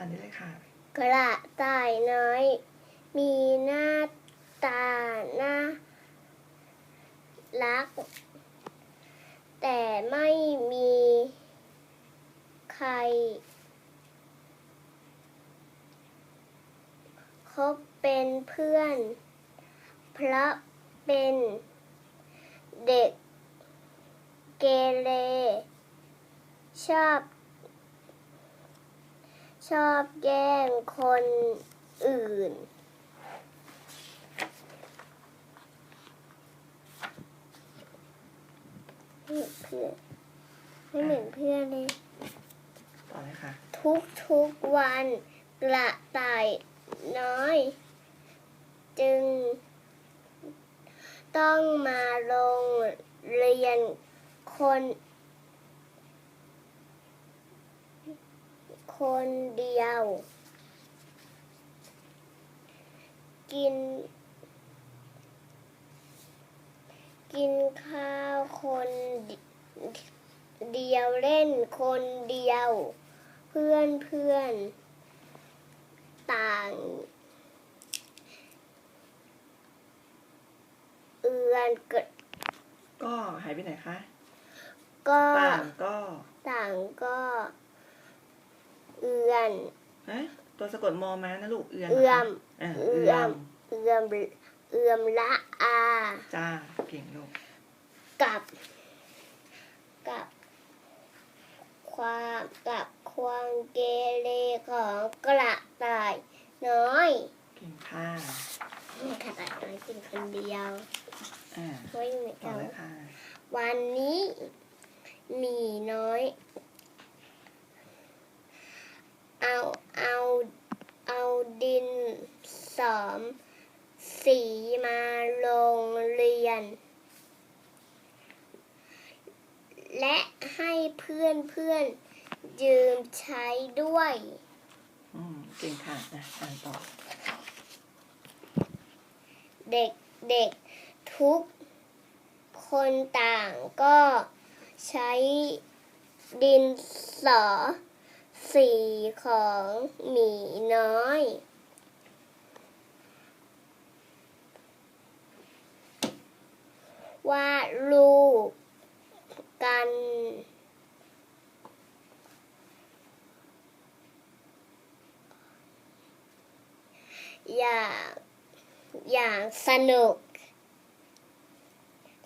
อ่านได้เลยค่ะ กระต่ายน้อย มีหน้าตาหน่ารัก แต่ไม่มีใครคบเป็นเพื่อน เพราะเป็นเด็กเกเรชอบ ชอบแกล้งคนอื่นไม่เหมือนเพื่อนไม่เหมือนเพื่อนเลย ต่อเลยค่ะ ทุกทุกๆวันกระต่ายน้อย จึง ต้องมาโรงเรียนคน คนเดียว กิน กินข้าวคนเดียวเล่นคนเดียว เพื่อนเพื่อนต่างเอือนกดก็หายไปไหนคะ ก็ต่างก็ ต่างก็ เอือนฮะตัวสะกดมอมานะลูกเอือนเอื้อมเหรคะเอื้เอื้ออมมเอือมเอือมละอาจ้าเก่งลูกกับกับ ความกับความเกเรของกระต่ายน้อยเก่งค่ะกระต่ายน้อยกินคนเดียวอ่าไม่เหมือนต่อกันเลยค่ะวันนี้หมีน้อย เอาเอาเอาดินสอมสีมาโรงเรียน และให้เพื่อนเพื่อนๆยืมใช้ด้วย อืมเก่งค่ะอะอ่านต่อ เด็กเด็กทุกคนต่างก็ใช้ดินสอ สีของหมีน้อย วาดรูปกันอย่างอย่างสนุก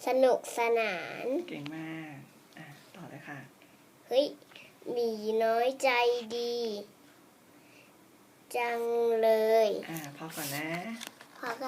สนุกสนาน เก่งมาก อะ ต่อเลยค่ะ เฮ้ย หมีน้อยใจดี จังเลย อ่าพอก่อนนะ พอกัน